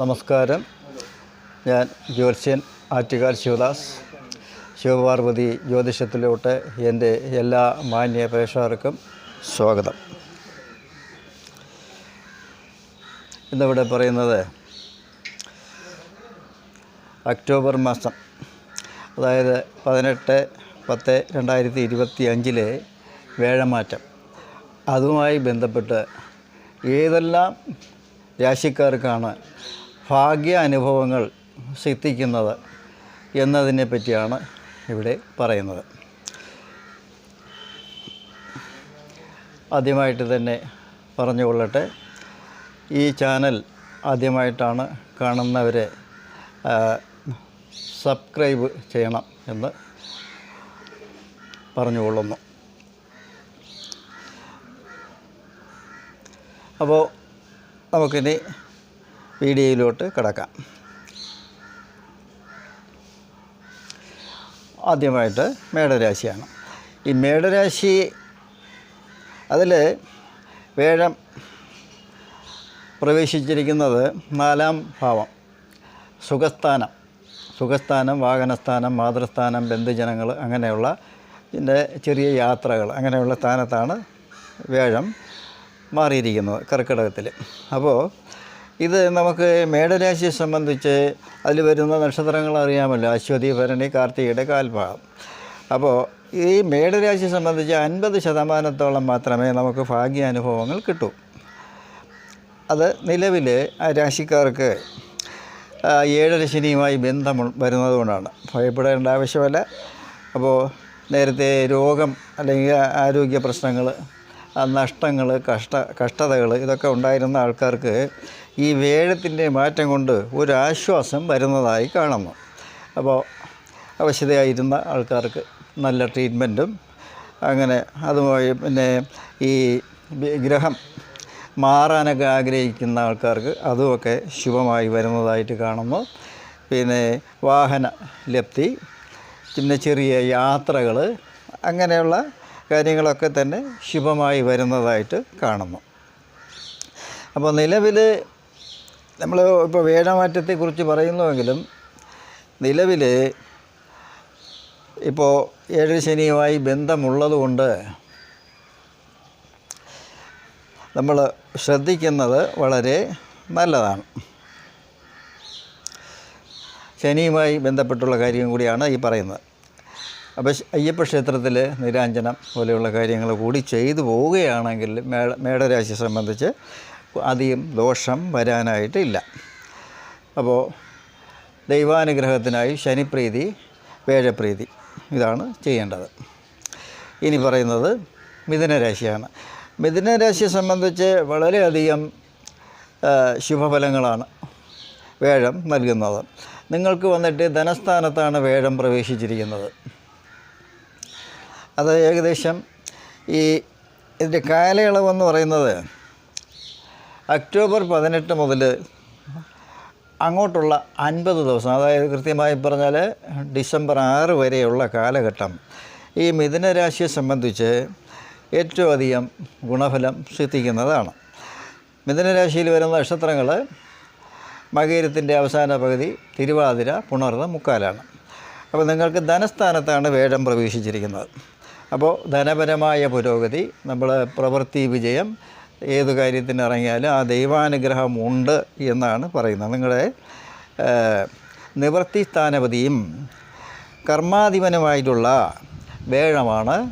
നമസ്കാരം. ഞാൻ ജ്യോത്സ്യൻ ആറ്റുകാൽ ശിവദാസ്. ശിവപാർവതി ജ്യോതിഷത്തിലോട്ട് എന്റെ എല്ലാ മാന്യ പ്രേക്ഷകർക്കും സ്വാഗതം. ഇന്നിവിടെ പറയുന്നത് ഒക്ടോബർ മാസം അതായത് പതിനെട്ട് പത്ത് രണ്ടായിരത്തി ഇരുപത്തി അഞ്ചിലെ വേഴമാറ്റം. അതുമായി ബന്ധപ്പെട്ട് ഏതെല്ലാം രാശിക്കാർക്കാണ് ഭാഗ്യ അനുഭവങ്ങൾ സിദ്ധിക്കുന്നത് എന്നതിനെ പറ്റിയാണ് ഇവിടെ പറയുന്നത്. ആദ്യമായിട്ട് തന്നെ പറഞ്ഞുകൊള്ളട്ടെ ഈ ചാനൽ ആദ്യമായിട്ടാണ് കാണുന്നവരെ സബ്സ്ക്രൈബ് ചെയ്യണം എന്ന് പറഞ്ഞുകൊള്ളുന്നു. അപ്പോൾ നമുക്കിനി വീഡിയോയിലോട്ട് കിടക്കാം. ആദ്യമായിട്ട് മേടരാശിയാണ്. ഈ മേടരാശി അതിൽ വേഴം പ്രവേശിച്ചിരിക്കുന്നത് നാലാം ഭാവം സുഖസ്ഥാനം. സുഖസ്ഥാനം വാഹനസ്ഥാനം മാതൃസ്ഥാനം ബന്ധുജനങ്ങൾ അങ്ങനെയുള്ള ഇതിന്റെ ചെറിയ യാത്രകൾ അങ്ങനെയുള്ള സ്ഥാനത്താണ് വേഴം മാറിയിരിക്കുന്നത് കർക്കിടകത്തിൽ. അപ്പോൾ ഇത് നമുക്ക് മേടരാശിയെ സംബന്ധിച്ച് അതിൽ വരുന്ന നക്ഷത്രങ്ങൾ അറിയാമല്ലോ. അശ്വതി ഭരണി കാർത്തികയുടെ കാൽഭാഗം. അപ്പോൾ ഈ മേടരാശിയെ സംബന്ധിച്ച് അൻപത് ശതമാനത്തോളം മാത്രമേ നമുക്ക് ഭാഗ്യാനുഭവങ്ങൾ കിട്ടൂ. അത് നിലവിൽ ആ രാശിക്കാർക്ക് ഏഴര ശനിയുമായി ബന്ധം വരുന്നതുകൊണ്ടാണ്. ഭയപ്പെടേണ്ട ആവശ്യമല്ല. അപ്പോൾ നേരത്തെ രോഗം അല്ലെങ്കിൽ ആരോഗ്യ പ്രശ്നങ്ങൾ നഷ്ടങ്ങൾ കഷ്ട കഷ്ടതകൾ ഇതൊക്കെ ഉണ്ടായിരുന്ന ആൾക്കാർക്ക് ഈ വേഴത്തിന്റെ മാറ്റം കൊണ്ട് ഒരു ആശ്വാസം വരുന്നതായി കാണുന്നു. അപ്പോൾ അവശതയായിരുന്ന ആൾക്കാർക്ക് നല്ല ട്രീറ്റ്മെന്റും അങ്ങനെ അതുമായി പിന്നെ ഈ ഗ്രഹം മാറാനൊക്കെ ആഗ്രഹിക്കുന്ന ആൾക്കാർക്ക് അതുമൊക്കെ ശുഭമായി വരുന്നതായിട്ട് കാണുന്നു. പിന്നെ വാഹന ലബ്ധി പിന്നെ ചെറിയ യാത്രകൾ അങ്ങനെയുള്ള കാര്യങ്ങളൊക്കെ തന്നെ ശുഭമായി വരുന്നതായിട്ട് കാണുന്നു. അപ്പോൾ നിലവിൽ നമ്മൾ ഇപ്പോൾ വേഴമാറ്റത്തെക്കുറിച്ച് പറയുന്നുവെങ്കിലും നിലവിൽ ഇപ്പോൾ ഏഴ് ശനിയുമായി ബന്ധമുള്ളതുകൊണ്ട് നമ്മൾ ശ്രദ്ധിക്കുന്നത് വളരെ നല്ലതാണ്. ശനിയുമായി ബന്ധപ്പെട്ടുള്ള കാര്യം കൂടിയാണ് ഈ പറയുന്നത്. അപ്പോൾ അയ്യപ്പ ക്ഷേത്രത്തിൽ നിരാഞ്ജനം പോലെയുള്ള കാര്യങ്ങൾ കൂടി ചെയ്തു പോവുകയാണെങ്കിൽ മേട മേടരാശിയെ സംബന്ധിച്ച് അധികം ദോഷം വരാനായിട്ടില്ല അപ്പോൾ ദൈവാനുഗ്രഹത്തിനായി ശനിപ്രീതി വേഴപ്രീതി ഇതാണ് ചെയ്യേണ്ടത്. ഇനി പറയുന്നത് മിഥുനരാശിയാണ്. മിഥുനരാശിയെ സംബന്ധിച്ച് വളരെയധികം ശുഭഫലങ്ങളാണ് വേഴം നൽകുന്നത്. നിങ്ങൾക്ക് വന്നിട്ട് ധനസ്ഥാനത്താണ് വേഴം പ്രവേശിച്ചിരിക്കുന്നത്. അത് ഏകദേശം ഈ ഇതിന്റെ കാലയളവെന്ന് പറയുന്നത് ഒക്ടോബർ പതിനെട്ട് മുതൽ അങ്ങോട്ടുള്ള അൻപത് ദിവസം അതായത് കൃത്യമായി പറഞ്ഞാൽ ഡിസംബർ ആറ് വരെയുള്ള കാലഘട്ടം ഈ മിഥുനരാശിയെ സംബന്ധിച്ച് ഏറ്റവും അധികം ഗുണഫലം സിദ്ധിക്കുന്നതാണ്. മിഥുനരാശിയിൽ വരുന്ന നക്ഷത്രങ്ങൾ മകീരത്തിന്റെ അവസാന പകുതി തിരുവാതിര പുണർന്ന് മുക്കാലാണ്. അപ്പോൾ നിങ്ങൾക്ക് ധനസ്ഥാനത്താണ് വേഗം പ്രവേശിച്ചിരിക്കുന്നത്. അപ്പോൾ ധനപരമായ പുരോഗതി നമ്മൾ പ്രവൃത്തി വിജയം ഏത് കാര്യത്തിന് ഇറങ്ങിയാലും ആ ദൈവാനുഗ്രഹം ഉണ്ട് എന്നാണ് പറയുന്നത്. നിങ്ങളുടെ നിവൃത്തി സ്ഥാനപതിയും കർമാധിപനുമായിട്ടുള്ള വേഴമാണ്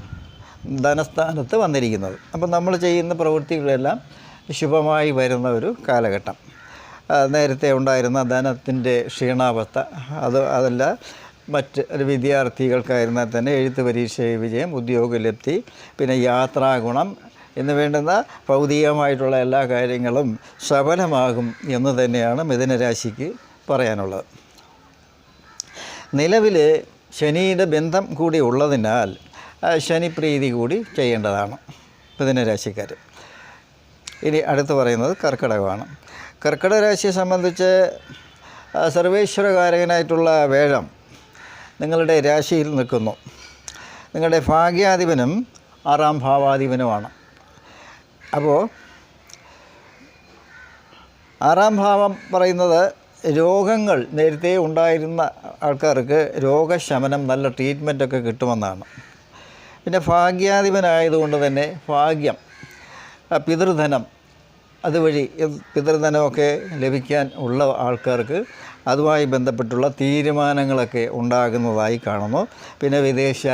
ധനസ്ഥാനത്ത് വന്നിരിക്കുന്നത്. അപ്പം നമ്മൾ ചെയ്യുന്ന പ്രവൃത്തികളെല്ലാം ശുഭമായി വരുന്ന ഒരു കാലഘട്ടം. നേരത്തെ ഉണ്ടായിരുന്ന ധനത്തിന്റെ ക്ഷീണാവസ്ഥ അത് അതല്ല മറ്റ് വിദ്യാർത്ഥികൾക്കായിരുന്നാൽ തന്നെ എഴുത്ത് പരീക്ഷ വിജയം ഉദ്യോഗലബ്ധി പിന്നെ യാത്രാഗുണം എന്ന് വേണ്ടുന്ന ഭൗതികമായിട്ടുള്ള എല്ലാ കാര്യങ്ങളും സഫലമാകും എന്ന് തന്നെയാണ് മിഥുനരാശിക്ക് പറയാനുള്ളത്. നിലവിൽ ശനിയുടെ ബന്ധം കൂടി ഉള്ളതിനാൽ ശനിപ്രീതി കൂടി ചെയ്യേണ്ടതാണ് മിഥുനരാശിക്കാർ ഇനി അടുത്ത് പറയുന്നത് കർക്കിടകമാണ്. കർക്കിടക രാശിയെ സംബന്ധിച്ച് സർവേശ്വരകാരകനായിട്ടുള്ള വേഴം നിങ്ങളുടെ രാശിയിൽ നിൽക്കുന്നു. നിങ്ങളുടെ ഭാഗ്യാധിപനും ആറാം ഭാവാധിപനുമാണ്. അപ്പോൾ ആറാം ഭാവം പറയുന്നത് രോഗങ്ങൾ നേരത്തെ ഉണ്ടായിരുന്ന ആൾക്കാർക്ക് രോഗശമനം നല്ല ട്രീറ്റ്മെന്റൊക്കെ കിട്ടുമെന്നാണ്. പിന്നെ ഭാഗ്യാധിപനായതുകൊണ്ട് തന്നെ ഭാഗ്യം പിതൃധനം അതുവഴി പിതൃധനമൊക്കെ ലഭിക്കാൻ ഉള്ള ആൾക്കാർക്ക് അതുമായി ബന്ധപ്പെട്ടുള്ള തീരുമാനങ്ങളൊക്കെ ഉണ്ടാകുന്നതായി കാണുന്നു. പിന്നെ വിദേശ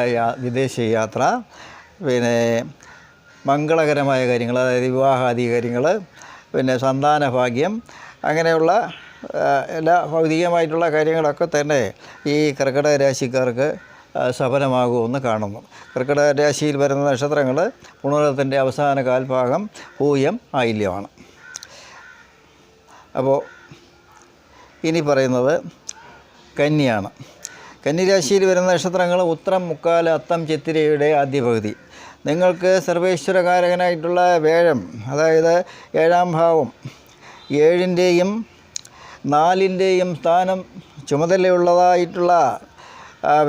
വിദേശ യാത്ര പിന്നെ മംഗളകരമായ കാര്യങ്ങൾ അതായത് വിവാഹാദി കാര്യങ്ങൾ പിന്നെ സന്താന ഭാഗ്യം അങ്ങനെയുള്ള എല്ലാ ഭൗതികമായിട്ടുള്ള കാര്യങ്ങളൊക്കെ തന്നെ ഈ കർക്കിടക രാശിക്കാർക്ക് സഫലമാകുമെന്ന് കാണുന്നു. കർക്കിടക രാശിയിൽ വരുന്ന നക്ഷത്രങ്ങൾ പുണരത്തിന്റെ അവസാന കാൽഭാഗം പൂയം ആയില്യമാണ്. അപ്പോൾ ഇനി പറയുന്നത് കന്നിയാണ് കന്നിരാശിയിൽ വരുന്ന നക്ഷത്രങ്ങൾ ഉത്രം മുക്കാൽ അത്തം ചിത്തിരയുടെ ആദ്യ പകുതി നിങ്ങൾക്ക് സർവേശ്വരകാരകനായിട്ടുള്ള വേഴം അതായത് ഏഴാം ഭാവം ഏഴിന്റെയും നാലിന്റെയും സ്ഥാനം ചുമതലയുള്ളതായിട്ടുള്ള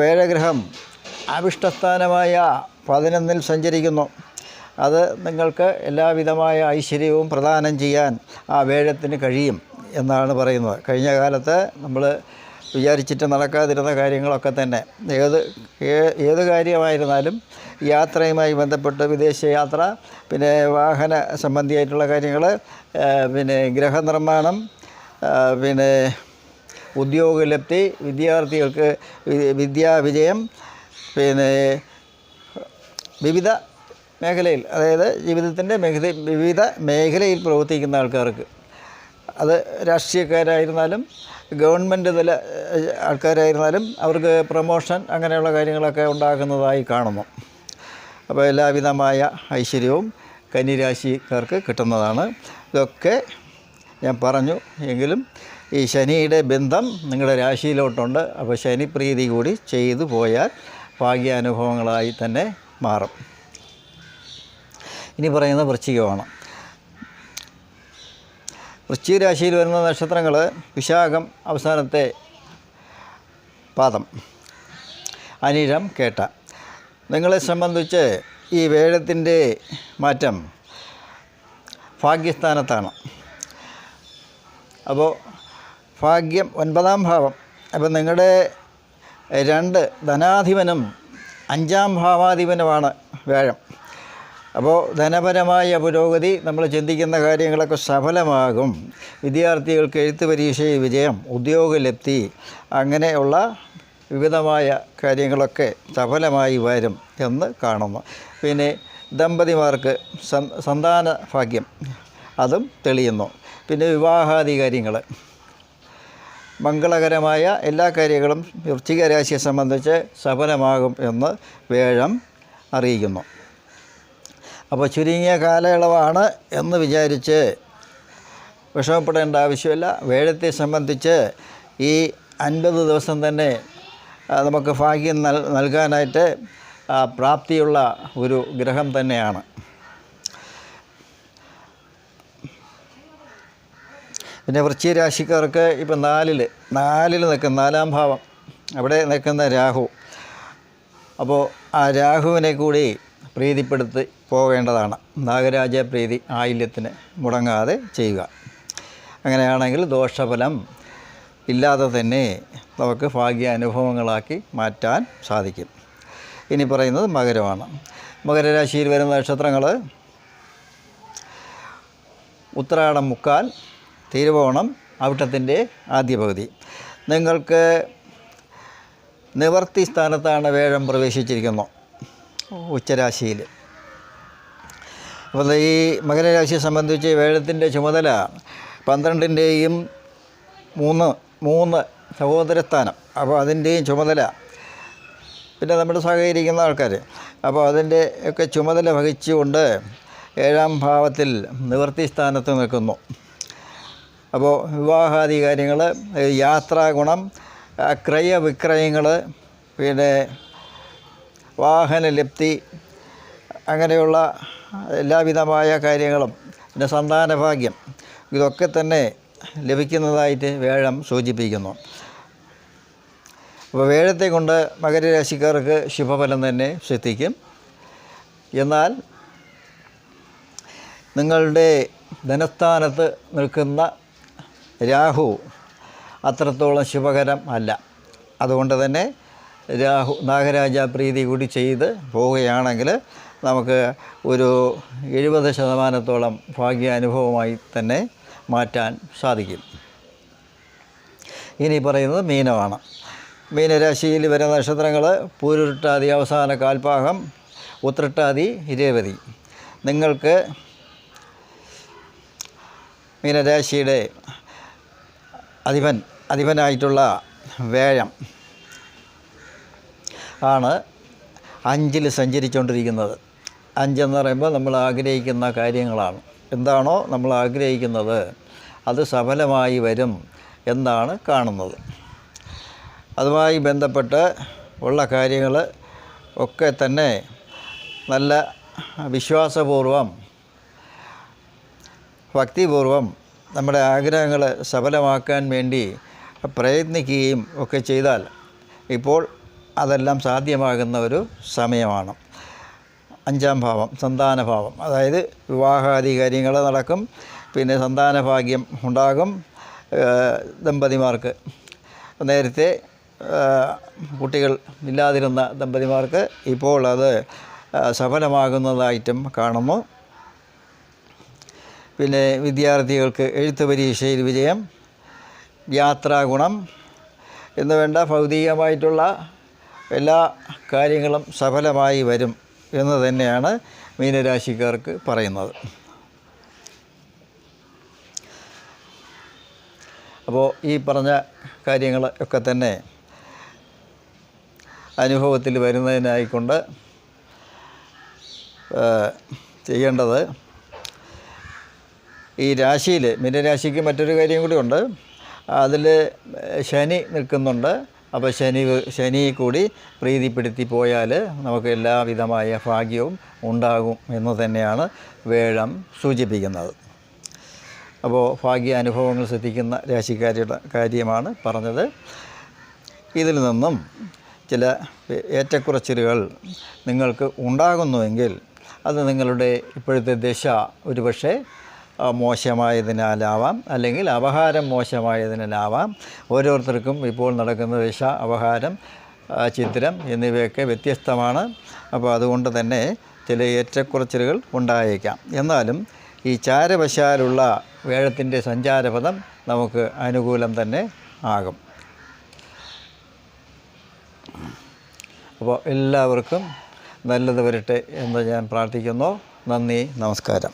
വേഴഗ്രഹം അവിഷ്ടസ്ഥാനമായ പതിനൊന്നിൽ സഞ്ചരിക്കുന്നു. അത് നിങ്ങൾക്ക് എല്ലാവിധമായ ഐശ്വര്യവും പ്രദാനം ചെയ്യാൻ ആ വേഴത്തിന് കഴിയും എന്നാണ് പറയുന്നത്. കഴിഞ്ഞ കാലത്ത് നമ്മൾ വിചാരിച്ചിട്ട് നടക്കാതിരുന്ന കാര്യങ്ങളൊക്കെ തന്നെ. ഏത് ഏത് കാര്യമായിരുന്നാലും യാത്രയുമായി ബന്ധപ്പെട്ട് വിദേശയാത്ര പിന്നെ വാഹന സംബന്ധിയായിട്ടുള്ള കാര്യങ്ങൾ പിന്നെ ഗ്രഹനിർമ്മാണം പിന്നെ ഉദ്യോഗലബ്ധി വിദ്യാർത്ഥികൾക്ക് വിദ്യാവിജയം പിന്നെ വിവിധ മേഖലയിൽ അതായത് ജീവിതത്തിന്റെ മേഖല വിവിധ മേഖലയിൽ പ്രവർത്തിക്കുന്ന ആൾക്കാർക്ക്. അത് രാഷ്ട്രീയക്കാരായിരുന്നാലും ഗവൺമെന്റ് തല ആൾക്കാരായിരുന്നാലും അവർക്ക് പ്രൊമോഷൻ അങ്ങനെയുള്ള കാര്യങ്ങളൊക്കെ ഉണ്ടാകുന്നതായി കാണുന്നു. അപ്പോൾ എല്ലാവിധമായ ഐശ്വര്യവും കന്നിരാശിക്കാർക്ക് കിട്ടുന്നതാണ്. ഇതൊക്കെ ഞാൻ പറഞ്ഞു. എങ്കിലും ഈ ശനിയുടെ ബന്ധം നിങ്ങളുടെ രാശിയിലോട്ടുണ്ട്. അപ്പോൾ ശനി പ്രീതി കൂടി ചെയ്തു പോയാൽ ഭാഗ്യാനുഭവങ്ങളായി തന്നെ മാറും. ഇനി പറയുന്നത് വൃശ്ചികമാണ്. വൃശ്ചിക രാശിയിൽ വരുന്ന നക്ഷത്രങ്ങൾ വിശാഖം അവസാനത്തെ പാദം അനിരം കേട്ട. നിങ്ങളെ സംബന്ധിച്ച് ഈ വേഴത്തിന്റെ മാറ്റം ഭാഗ്യസ്ഥാനത്താണ്. അപ്പോൾ ഭാഗ്യം ഒൻപതാം ഭാവം. അപ്പോൾ നിങ്ങളുടെ രണ്ട് ധനാധിപനും അഞ്ചാം ഭാവാധിപനുമാണ് വ്യാഴം. അപ്പോൾ ധനപരമായ പുരോഗതി നമ്മൾ ചിന്തിക്കുന്ന കാര്യങ്ങളൊക്കെ സഫലമാകും. വിദ്യാർത്ഥികൾക്ക് എഴുത്ത് പരീക്ഷയിൽ വിജയം ഉദ്യോഗലബ്ധി അങ്ങനെയുള്ള വിവിധമായ കാര്യങ്ങളൊക്കെ സഫലമായി വരും എന്ന് കാണുന്നു. പിന്നെ ദമ്പതിമാർക്ക് സന്താന ഭാഗ്യം അതും തെളിയുന്നു. പിന്നെ വിവാഹാദി കാര്യങ്ങൾ മംഗളകരമായ എല്ലാ കാര്യങ്ങളും വൃശ്ചികരാശിയെ സംബന്ധിച്ച് സഫലമാകും എന്ന് വേഴം അറിയിക്കുന്നു. അപ്പോൾ ചുരുങ്ങിയ കാലയളവാണ് എന്ന് വിചാരിച്ച് വിഷമപ്പെടേണ്ട ആവശ്യമില്ല. വേഴത്തെ സംബന്ധിച്ച് ഈ അൻപത് ദിവസം തന്നെ നമുക്ക് ഭാഗ്യം നൽ നൽകാനായിട്ട് പ്രാപ്തിയുള്ള ഒരു ഗ്രഹം തന്നെയാണ്. പിന്നെ വൃശ്ചിക രാശിക്കാർക്ക് ഇപ്പം നാലിൽ നാലിൽ നിൽക്കുന്ന നാലാം ഭാവം. അവിടെ നിൽക്കുന്ന രാഹു. അപ്പോൾ ആ രാഹുവിനെ കൂടി പ്രീതിപ്പെടുത്തി പോകേണ്ടതാണ്. നാഗരാജ പ്രീതി ആയില്യത്തിന് മുടങ്ങാതെ ചെയ്യുക. അങ്ങനെയാണെങ്കിൽ ദോഷഫലം ഇല്ലാതെ തന്നെ നമുക്ക് ഭാഗ്യ അനുഭവങ്ങളാക്കി മാറ്റാൻ സാധിക്കും. ഇനി പറയുന്നത് മകരമാണ്. മകരരാശിയിൽ വരുന്ന നക്ഷത്രങ്ങൾ ഉത്രാടം മുക്കാൽ തിരുവോണം അവിട്ടത്തിന്റെ ആദ്യ പകുതി. നിങ്ങൾക്ക് നിവർത്തി സ്ഥാനത്താണ് വേഴം പ്രവേശിച്ചിരിക്കുന്നു ഉച്ചരാശിയിൽ. അപ്പോൾ ഈ മകരരാശിയെ സംബന്ധിച്ച് വേഴത്തിന്റെ ചുമതല പന്ത്രണ്ടിന്റെയും മൂന്ന് മൂന്ന് സഹോദരസ്ഥാനം. അപ്പോൾ അതിന്റെയും ചുമതല. പിന്നെ നമ്മുടെ സഹകരിക്കുന്ന ആൾക്കാർ. അപ്പോൾ അതിന്റെ ഒക്കെ ചുമതല വഹിച്ചുകൊണ്ട് ഏഴാം ഭാവത്തിൽ നിവൃത്തി സ്ഥാനത്ത് നിൽക്കുന്നു. അപ്പോൾ വിവാഹാദി കാര്യങ്ങൾ യാത്രാ ഗുണം ആ, ക്രയവിക്രയങ്ങൾ പിന്നെ വാഹനലപ്തി അങ്ങനെയുള്ള എല്ലാവിധമായ കാര്യങ്ങളും പിന്നെ സന്താനഭാഗ്യം ഇതൊക്കെ തന്നെ ലഭിക്കുന്നതായിട്ട് വേഴം സൂചിപ്പിക്കുന്നു. അപ്പോൾ വേഴത്തെ കൊണ്ട് മകരരാശിക്കാർക്ക് ശുഭഫലം തന്നെ ശ്രദ്ധിക്കും എന്നാൽ നിങ്ങളുടെ ധനസ്ഥാനത്ത് നിൽക്കുന്ന രാഹു അത്രത്തോളം ശുഭകരം അല്ല. അതുകൊണ്ട് തന്നെ രാഹു നാഗരാജ പ്രീതി കൂടി ചെയ്ത് പോവുകയാണെങ്കിൽ നമുക്ക് ഒരു എഴുപത് ശതമാനത്തോളം ഭാഗ്യാനുഭവമായി തന്നെ മാറ്റാൻ സാധിക്കും. ഇനി പറയുന്നത് മീനമാണ്. മീനരാശിയിൽ വരുന്ന നക്ഷത്രങ്ങൾ പൂരുരുട്ടാതി അവസാന കാൽഭാഗം ഉത്രട്ടാതി രേവതി നിങ്ങൾക്ക് മീനരാശിയുടെ അധിപൻ അധിപനായിട്ടുള്ള വേഴം ആണ് അഞ്ചിൽ സഞ്ചരിച്ചുകൊണ്ടിരിക്കുന്നത്. അഞ്ചെന്ന് പറയുമ്പോൾ നമ്മൾ ആഗ്രഹിക്കുന്ന കാര്യങ്ങളാണ്. എന്താണോ നമ്മൾ ആഗ്രഹിക്കുന്നത് അത് സഫലമായി വരും എന്നാണ് കാണുന്നത്. അതുമായി ബന്ധപ്പെട്ട് ഉള്ള കാര്യങ്ങൾ ഒക്കെ തന്നെ നല്ല വിശ്വാസപൂർവം ഭക്തിപൂർവം നമ്മുടെ ആഗ്രഹങ്ങൾ സഫലമാക്കാൻ വേണ്ടി പ്രയത്നിക്കുകയും ഒക്കെ ചെയ്താൽ ഇപ്പോൾ അതെല്ലാം സാധ്യമാകുന്ന ഒരു സമയമാണ്. അഞ്ചാം ഭാവം സന്താനഭാവം അതായത് വിവാഹാദി കാര്യങ്ങൾ നടക്കും പിന്നെ സന്താനഭാഗ്യം ഉണ്ടാകും ദമ്പതിമാർക്ക്. നേരത്തെ കുട്ടികൾ ഇല്ലാതിരുന്ന ദമ്പതിമാർക്ക് ഇപ്പോൾ അത് സഫലമാകുന്നതായിട്ടും കാണുന്നു. പിന്നെ വിദ്യാർത്ഥികൾക്ക് എഴുത്ത് പരീക്ഷയിൽ വിജയം യാത്രാഗുണം എന്ന് വേണ്ട ഭൗതികമായിട്ടുള്ള എല്ലാ കാര്യങ്ങളും സഫലമായി വരും. എന്ന് തന്നെയാണ് മീനരാശിക്കാർക്ക് പറയുന്നത്. അപ്പോൾ ഈ പറഞ്ഞ കാര്യങ്ങൾ ഒക്കെ തന്നെ അനുഭവത്തിൽ വരുന്നതിനായിക്കൊണ്ട് ചെയ്യേണ്ടത് ഈ രാശിയിൽ മീനരാശിക്ക് മറ്റൊരു കാര്യം കൂടി ഉണ്ട്. അതിൽ ശനി നിൽക്കുന്നുണ്ട്. അപ്പോൾ ശനി ശനി കൂടി പ്രീതിപ്പെടുത്തി പോയാൽ നമുക്ക് എല്ലാവിധമായ ഭാഗ്യവും ഉണ്ടാകും എന്ന് തന്നെയാണ് വേഴം സൂചിപ്പിക്കുന്നത്. അപ്പോൾ ഭാഗ്യ അനുഭവങ്ങൾ ശ്രദ്ധിക്കുന്ന രാശിക്കാരുടെ കാര്യമാണ് പറഞ്ഞത്. ഇതിൽ നിന്നും ചില ഏറ്റക്കുറച്ചിലുകൾ നിങ്ങൾക്ക് ഉണ്ടാകുന്നുവെങ്കിൽ അത് നിങ്ങളുടെ ഇപ്പോഴത്തെ ദശ ഒരുപക്ഷെ മോശമായതിനാലാവാം. അല്ലെങ്കിൽ അപഹാരം മോശമായതിനാലാവാം. ഓരോരുത്തർക്കും ഇപ്പോൾ നടക്കുന്ന ദിശ അപഹാരം ചിത്രം എന്നിവയൊക്കെ വ്യത്യസ്തമാണ്. അപ്പോൾ അതുകൊണ്ട് തന്നെ ചില ഏറ്റക്കുറച്ചിലുകൾ ഉണ്ടായേക്കാം. എന്നാലും ഈ ചാരവശാലുള്ള വേഴത്തിന്റെ സഞ്ചാരപദം നമുക്ക് അനുകൂലം തന്നെ ആകും. അപ്പോൾ എല്ലാവർക്കും നല്ലത് വരട്ടെ എന്ന് ഞാൻ പ്രാർത്ഥിക്കുന്നു. നന്ദി നമസ്കാരം.